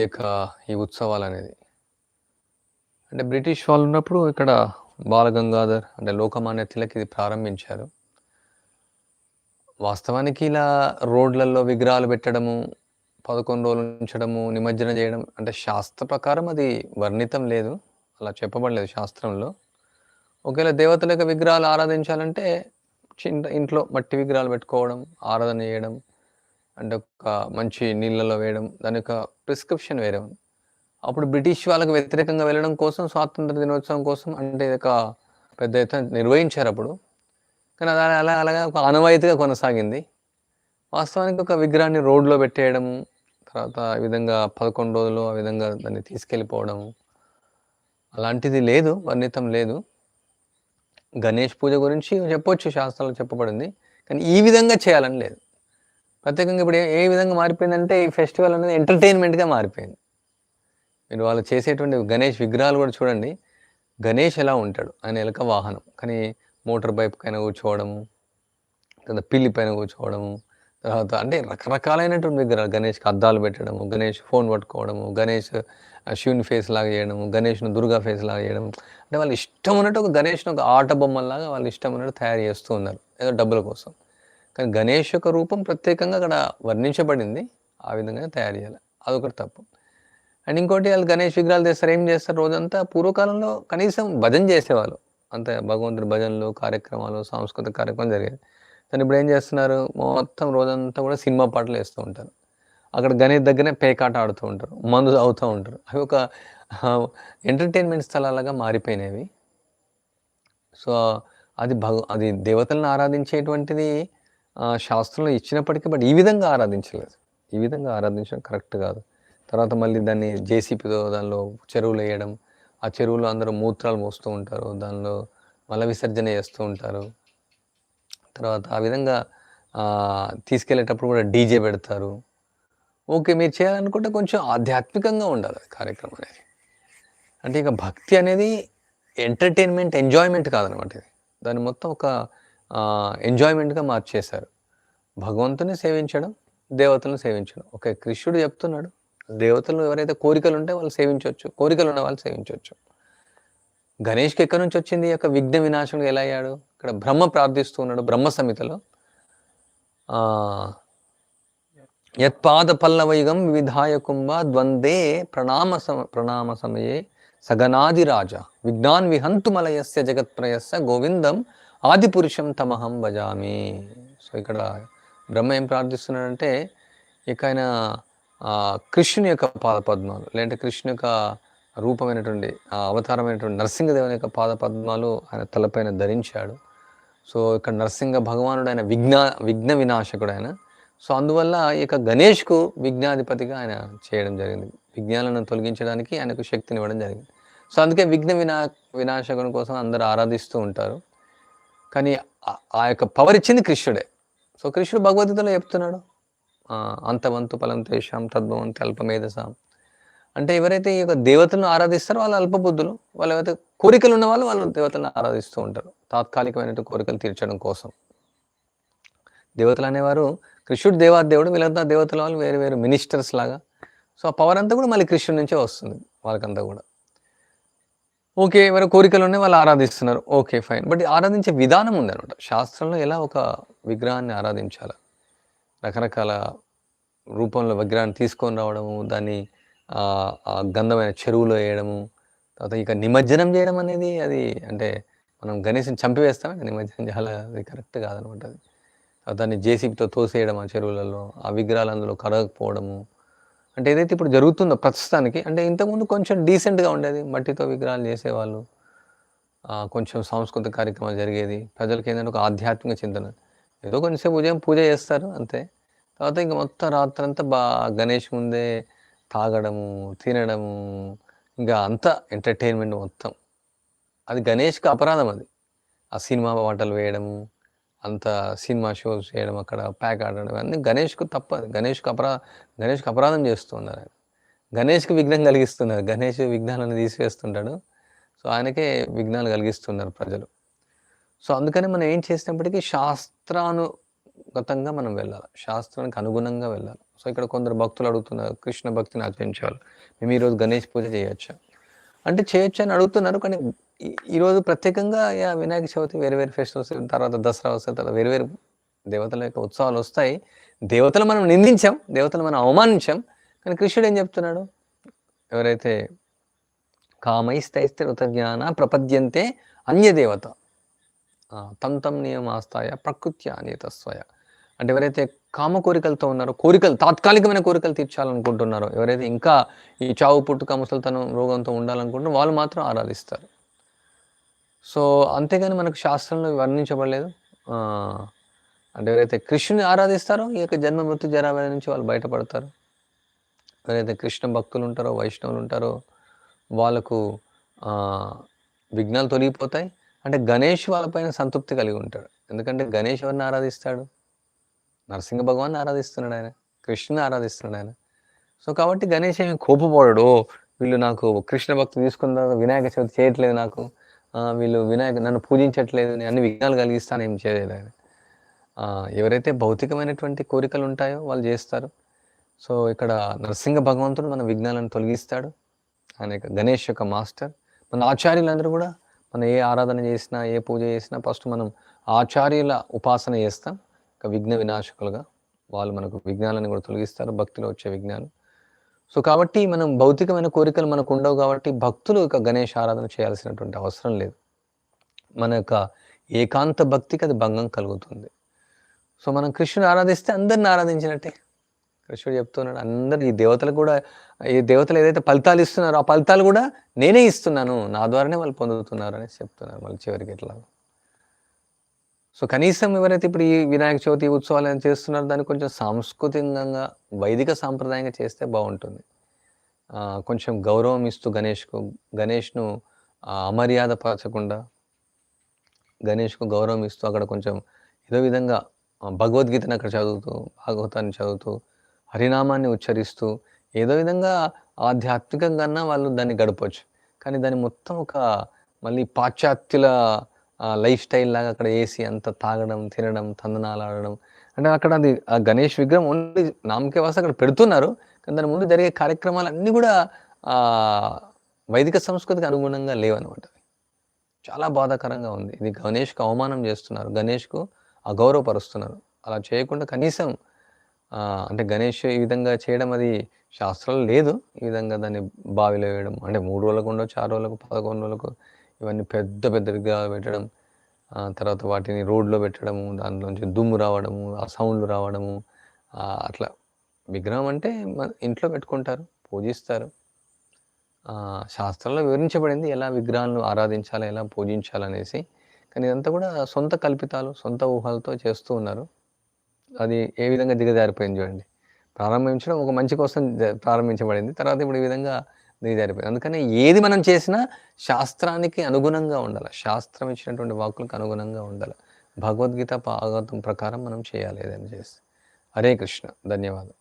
యొక్క ఈ ఉత్సవాలు అనేది అంటే బ్రిటిష్ వాళ్ళు ఉన్నప్పుడు ఇక్కడ బాలగంగాధర్ అంటే లోకమాన్య తిలక్ ఇది ప్రారంభించారు. వాస్తవానికి ఇలా రోడ్లలో విగ్రహాలు పెట్టడము పదకొండు రోజులు ఉంచడము నిమజ్జనం చేయడం అంటే శాస్త్ర ప్రకారం అది వర్ణితం లేదు. అలా చెప్పబడలేదు శాస్త్రంలో. ఒకవేళ దేవతల యొక్క విగ్రహాలు ఆరాధించాలంటే చిన్న ఇంట్లో మట్టి విగ్రహాలు పెట్టుకోవడం ఆరాధన చేయడం అంటే ఒక మంచి నీళ్ళలో వేయడం దాని యొక్క ప్రిస్క్రిప్షన్ వేరే ఉంది. అప్పుడు బ్రిటిష్ వాళ్ళకి వ్యతిరేకంగా వెళ్ళడం కోసం స్వాతంత్ర దినోత్సవం కోసం అంటే ఇది ఒక పెద్ద ఎత్తున నిర్వహించారు అప్పుడు. కానీ అలా అలా అలాగా ఒక అనవాయితీగా కొనసాగింది. వాస్తవానికి ఒక విగ్రహాన్ని రోడ్లో పెట్టేయడం తర్వాత ఈ విధంగా పదకొండు రోజులు ఆ విధంగా దాన్ని తీసుకెళ్ళిపోవడం అలాంటిది లేదు వర్ణితం లేదు. గణేష్ పూజ గురించి చెప్పొచ్చు శాస్త్రాలు చెప్పబడింది. కానీ ఈ విధంగా చేయాలని లేదు. ప్రత్యేకంగా ఇప్పుడు ఏ- విధంగా మారిపోయిందంటే ఈ ఫెస్టివల్ అనేది ఎంటర్టైన్మెంట్గా మారిపోయింది. మీరు వాళ్ళు చేసేటువంటి గణేష్ విగ్రహాలు కూడా చూడండి. గణేష్ ఎలా ఉంటాడు? ఆయన ఎలక వాహనం. కానీ మోటార్ బైక్ పైన కూర్చోవడము తర్వాత పిల్లి పైన కూర్చోవడము తర్వాత అంటే రకరకాలైనటువంటి విగ్రహాలు. గణేష్కి అద్దాలు పెట్టడము గణేష్ ఫోన్ పట్టుకోవడము గణేష్ శివుని ఫేస్ లాగా చేయడము గణేష్ను దుర్గా ఫేస్ లాగా చేయడం అంటే వాళ్ళు ఇష్టం ఉన్నట్టు ఒక గణేష్ను ఒక ఆట బొమ్మలాగా వాళ్ళు ఇష్టం ఉన్నట్టు తయారు చేస్తూ ఉన్నారు. ఏదో డబ్బుల కోసం. కానీ గణేష్ యొక్క రూపం ప్రత్యేకంగా అక్కడ వర్ణించబడింది. ఆ విధంగా తయారు చేయాలి. అదొకటి తప్పు. అండ్ ఇంకోటి వాళ్ళు గణేష్ విగ్రహాలు చేస్తారు ఏం చేస్తారు? రోజంతా పూర్వకాలంలో కనీసం భజన చేసేవాళ్ళు. అంతే భగవంతుడి భజనలు కార్యక్రమాలు సాంస్కృతిక కార్యక్రమం జరిగేది కానీ ఇప్పుడు ఏం చేస్తున్నారు? మొత్తం రోజంతా కూడా సినిమా పాటలు వేస్తూ ఉంటారు. అక్కడ గణేష్ దగ్గరనే పేకాట ఆడుతూ ఉంటారు. మందు అవుతూ ఉంటారు. అవి ఒక ఎంటర్టైన్మెంట్ స్థలాలుగా మారిపోయినవి. సో అది భగ అది దేవతలను ఆరాధించేటువంటిది శాస్త్రంలో ఇచ్చినప్పటికీ బట్ ఈ విధంగా ఆరాధించలేదు. ఈ విధంగా ఆరాధించడం కరెక్ట్ కాదు. తర్వాత మళ్ళీ దాన్ని జేసీపీతో దానిలో చెరువులు వేయడం ఆ చెరువులో అందరూ మూత్రాలు మోస్తూ ఉంటారు దానిలో మల విసర్జన చేస్తూ ఉంటారు. తర్వాత ఆ విధంగా తీసుకెళ్ళేటప్పుడు కూడా డీజే పెడతారు. ఓకే మీరు చేయాలనుకుంటే కొంచెం ఆధ్యాత్మికంగా ఉండాలి కార్యక్రమం అనేది. అంటే ఇక భక్తి అనేది ఎంటర్టైన్మెంట్ ఎంజాయ్మెంట్ కాదనమాట ఇది. దాన్ని మొత్తం ఒక ఎంజాయ్మెంట్గా మార్చేశారు. భగవంతుని సేవించడం దేవతలను సేవించడం. ఓకే కృష్ణుడు చెప్తున్నాడు దేవతలు ఎవరైతే కోరికలు ఉంటే వాళ్ళు సేవించవచ్చు. కోరికలు ఉన్న వాళ్ళు సేవించవచ్చు. గణేష్కి ఎక్కడి నుంచి వచ్చింది? యొక్క విఘ్న వినాశం ఎలా అయ్యాడు? ఇక్కడ బ్రహ్మ ప్రార్థిస్తూ ఉన్నాడు బ్రహ్మ సమితలో. యత్పాద పల్లవయుగం విధాయ కుంభ ద్వందే ప్రణామ సమ ప్రణామ సమయే సగనాదిరాజ విజ్ఞాన్ విహంతుమలయస్య జగత్ప్రయస్య గోవిందం ఆదిపురుషం తమహం భజామి. సో ఇక్కడ బ్రహ్మ ఏం ప్రార్థిస్తున్నాడంటే ఇక ఆయన కృష్ణుని యొక్క పాదపద్మాలు లేదంటే కృష్ణు యొక్క రూపమైనటువంటి అవతారమైనటువంటి నరసింహదేవుని యొక్క పాదపద్మాలు ఆయన తలపైన ధరించాడు. సో ఇక్కడ నరసింహ భగవానుడు ఆయన విఘ్న విఘ్న వినాశకుడు ఆయన. సో అందువల్ల ఈ యొక్క గణేష్కు విఘ్నాధిపతిగా ఆయన చేయడం జరిగింది. విజ్ఞానాలను తొలగించడానికి ఆయనకు శక్తిని ఇవ్వడం జరిగింది. సో అందుకే విఘ్న వినా వినాశకుని కోసం అందరు ఆరాధిస్తూ ఉంటారు. కానీ ఆ- యొక్క పవర్ ఇచ్చింది కృష్ణుడే. సో కృష్ణుడు భగవద్గీతలో చెప్తున్నాడు. అంతవంతు ఫలం తేషాం తద్భవంతి అల్పమేధసాం. అంటే ఎవరైతే ఈ యొక్క దేవతలను ఆరాధిస్తారో వాళ్ళు అల్పబుద్ధులు. వాళ్ళు ఎవరైతే కోరికలు ఉన్న వాళ్ళు వాళ్ళు దేవతలను ఆరాధిస్తూ ఉంటారు. తాత్కాలికమైన కోరికలు తీర్చడం కోసం. దేవతలు అనేవారు కృష్ణుడు దేవాదేవుడు వీళ్ళంతా దేవతల వాళ్ళు వేరు వేరు మినిస్టర్స్ లాగా. సో ఆ పవర్ అంతా కూడా మళ్ళీ కృష్ణుడి నుంచే వస్తుంది వాళ్ళకంతా కూడా. ఓకే ఎవరి కోరికలు వాళ్ళు ఆరాధిస్తున్నారు. Okay fine. బట్ ఆరాధించే విధానం ఉందనమాట శాస్త్రంలో ఎలా ఒక విగ్రహాన్ని ఆరాధించాలి? రకరకాల రూపంలో విగ్రహాన్ని తీసుకొని రావడము దాన్ని గంధమైన చెరువులో వేయడము తర్వాత ఇక నిమజ్జనం చేయడం అనేది అది అంటే మనం గణేష్ని చంపివేస్తాం నిమజ్జనం చాలా అది కరెక్ట్ కాదనమాట అది. దాన్ని జేసీబీతో తోసేయడం ఆ చెరువులలో ఆ విగ్రహాలు అందులో కరగకపోవడము అంటే ఏదైతే ఇప్పుడు జరుగుతుందో ప్రస్తుతానికి అంటే ఇంతకుముందు కొంచెం డీసెంట్గా ఉండేది మట్టితో విగ్రహాలు చేసేవాళ్ళు కొంచెం సాంస్కృతిక కార్యక్రమాలు జరిగేది ప్రజలకి ఏంటంటే ఒక ఆధ్యాత్మిక చింతన. ఏదో కొంచెంసేపు ఉదయం పూజ చేస్తారు అంతే. తర్వాత ఇంకా మొత్తం రాత్రంతా బా గణేష్ ముందే తాగడము తినడము ఇంకా అంతా ఎంటర్టైన్మెంట్ మొత్తం. అది గణేష్కి అపరాధం అది. ఆ సినిమా పాటలు వేయడము అంత సినిమా షోస్ చేయడం అక్కడ ప్యాక్ ఆడడం అన్నీ గణేష్కు తప్పదు. గణేష్కు అపరా గణేష్కు అపరాధం చేస్తున్నారు ఆయన. గణేష్కి విఘ్నం కలిగిస్తున్నారు. గణేష్ విఘ్నాలను తీసివేస్తుంటాడు. సో ఆయనకే విఘ్నాలు కలిగిస్తున్నారు ప్రజలు. సో అందుకని మనం ఏం చేసినప్పటికీ శాస్త్రాను శాస్త్రానుగతంగా మనం వెళ్ళాలి. శాస్త్రానికి అనుగుణంగా వెళ్ళాలి. సో ఇక్కడ కొందరు భక్తులు అడుగుతున్నారు కృష్ణ భక్తిని ఆచరించాలి మేము ఈరోజు గణేష్ పూజ చేయొచ్చా? అంటే చేయొచ్చు అని అడుగుతున్నారు కానీ ఈరోజు ప్రత్యేకంగా వినాయక చవితి వేరు వేరు ఫెస్టివల్స్ తర్వాత దసరా వస్తాయి తర్వాత వేరు వేరు దేవతల యొక్క ఉత్సవాలు వస్తాయి. దేవతలు మనం నిందించాం దేవతలు మనం అవమానించాం కానీ కృష్ణుడు ఏం చెప్తున్నాడు? ఎవరైతే కామైస్తైస్తే జ్ఞాన ప్రపద్యంతే అన్యదేవత తం తం నియమాస్తాయ ప్రకృత్య అనేతస్వయ అంటే ఎవరైతే కామ కోరికలతో ఉన్నారో కోరికలు తాత్కాలికమైన కోరికలు తీర్చాలనుకుంటున్నారో ఎవరైతే ఇంకా ఈ చావు పుట్టుక ముసలితనం రోగంతో ఉండాలనుకుంటున్నారో వాళ్ళు మాత్రం ఆరాధిస్తారు. సో అంతేగాని మనకు శాస్త్రంలో వర్ణించబడలేదు. అంటే ఎవరైతే కృష్ణుని ఆరాధిస్తారో ఈ యొక్క జన్మ మృత్యు జరావ్యాధి నుంచి వాళ్ళు బయటపడతారు. ఎవరైతే కృష్ణ భక్తులు ఉంటారో వైష్ణవులు ఉంటారో వాళ్ళకు విఘ్నాలు తొలగిపోతాయి. అంటే గణేష్ వాళ్ళపైన సంతృప్తి కలిగి ఉంటాడు. ఎందుకంటే గణేష్ ఎవరిని ఆరాధిస్తాడు? నరసింహ భగవాన్ ఆరాధిస్తున్నాడు ఆయన. కృష్ణుని ఆరాధిస్తున్నాడు ఆయన. సో కాబట్టి గణేష్ ఏమి కోపపడడు. వీళ్ళు నాకు కృష్ణ భక్తి తీసుకున్న వినాయక చవితి చేయట్లేదు నాకు. వీళ్ళు వినాయక నన్ను పూజించట్లేదు అన్ని విఘ్నాలు కలిగిస్తాను ఏం చేయలేదు ఆయన ఎవరైతే భౌతికమైనటువంటి కోరికలు ఉంటాయో వాళ్ళు చేస్తారు. సో ఇక్కడ నరసింహ భగవంతుడు మన విఘ్నాలను తొలగిస్తాడు. ఆయన గణేష్ యొక్క మాస్టర్. మన ఆచార్యులందరూ కూడా మనం ఏ ఆరాధన చేసినా ఏ పూజ చేసినా ఫస్ట్ మనం ఆచార్యుల ఉపాసన చేస్తాం. ఒక విఘ్న వినాశకులుగా వాళ్ళు మనకు విఘ్నాలను కూడా తొలగిస్తారు భక్తిలో వచ్చే విజ్ఞానం సో కాబట్టి మనం భౌతికమైన కోరికలు మనకు ఉండవు కాబట్టి భక్తులు ఇక గణేష్ ఆరాధన చేయాల్సినటువంటి అవసరం లేదు. మన యొక్క ఏకాంత భక్తికి అది భంగం కలుగుతుంది. సో మనం కృష్ణుని ఆరాధిస్తే అందరిని ఆరాధించినట్టే. కృష్ణుడు చెప్తున్నాడు అందరు ఈ దేవతలు కూడా ఈ దేవతలు ఏదైతే ఫలితాలు ఇస్తున్నారో ఆ ఫలితాలు కూడా నేనే ఇస్తున్నాను నా ద్వారానే వాళ్ళు పొందుతున్నారు అనేసి చెప్తున్నారు మళ్ళీ చివరికి ఎట్లా? సో కనీసం ఎవరైతే ఇప్పుడు ఈ వినాయక చవితి ఉత్సవాలు చేస్తున్నారో దాన్ని కొంచెం సాంస్కృతికంగా వైదిక సాంప్రదాయంగా చేస్తే బాగుంటుంది. కొంచెం గౌరవం ఇస్తూ గణేష్కు గణేష్ను అమర్యాద పరచకుండా గణేష్కు గౌరవం ఇస్తూ అక్కడ కొంచెం ఏదో విధంగా భగవద్గీతను అక్కడ చదువుతూ భాగవతాన్ని చదువుతూ హరినామాన్ని ఉచ్చరిస్తూ ఏదో విధంగా ఆధ్యాత్మికంగా వాళ్ళు దాన్ని గడపవచ్చు కానీ దాన్ని మొత్తం ఒక మళ్ళీ పాశ్చాత్యుల లైఫ్ స్టైల్ లాగా అక్కడ వేసి అంత తాగడం తినడం తందనాలు ఆడడం. అంటే అక్కడ అది ఆ గణేష్ విగ్రహం ఓన్లీ నామకే వాస అక్కడ పెడుతున్నారు. కానీ దాని ముందు జరిగే కార్యక్రమాలు అన్నీ కూడా వైదిక సంస్కృతికి అనుగుణంగా లేవన్నమాట చాలా బాధాకరంగా ఉంది. ఇది గణేష్కు అవమానం చేస్తున్నారు. గణేష్కు అగౌరవపరుస్తున్నారు. అలా చేయకుండా కనీసం అంటే గణేష్ ఈ విధంగా చేయడం అది శాస్త్రాలు లేదు. ఈ విధంగా దాన్ని బావిలో వేయడం. అంటే మూడు రోజులకు ఉండొచ్చు ఆరు రోజులకు పదకొండు రోజులకు ఇవన్నీ పెద్ద పెద్ద విగ్రహాలు పెట్టడం తర్వాత వాటిని రోడ్లో పెట్టడము దాంట్లోంచి దుమ్ము రావడము ఆ సౌండ్లు రావడము అట్లా విగ్రహం అంటే ఇంట్లో పెట్టుకుంటారు పూజిస్తారు. శాస్త్రంలో వివరించబడింది ఎలా విగ్రహాలను ఆరాధించాలి ఎలా పూజించాలనేసి. కానీ ఇదంతా కూడా సొంత కల్పితాలు సొంత ఊహలతో చేస్తూ ఉన్నారు. అది ఏ విధంగా దిగజారిపోయింది చూడండి. ప్రారంభించడం ఒక మంచి కోసం ప్రారంభించబడింది. తర్వాత ఇప్పుడు ఈ విధంగా దిగజారిపోయింది అందుకని ఏది మనం చేసినా శాస్త్రానికి అనుగుణంగా ఉండాలి. శాస్త్రం ఇచ్చినటువంటి వాకులకు అనుగుణంగా ఉండాలి. భగవద్గీత భాగవతం ప్రకారం మనం చేయాలి ఏదైనా చేస్తే. హరే కృష్ణ. ధన్యవాదాలు.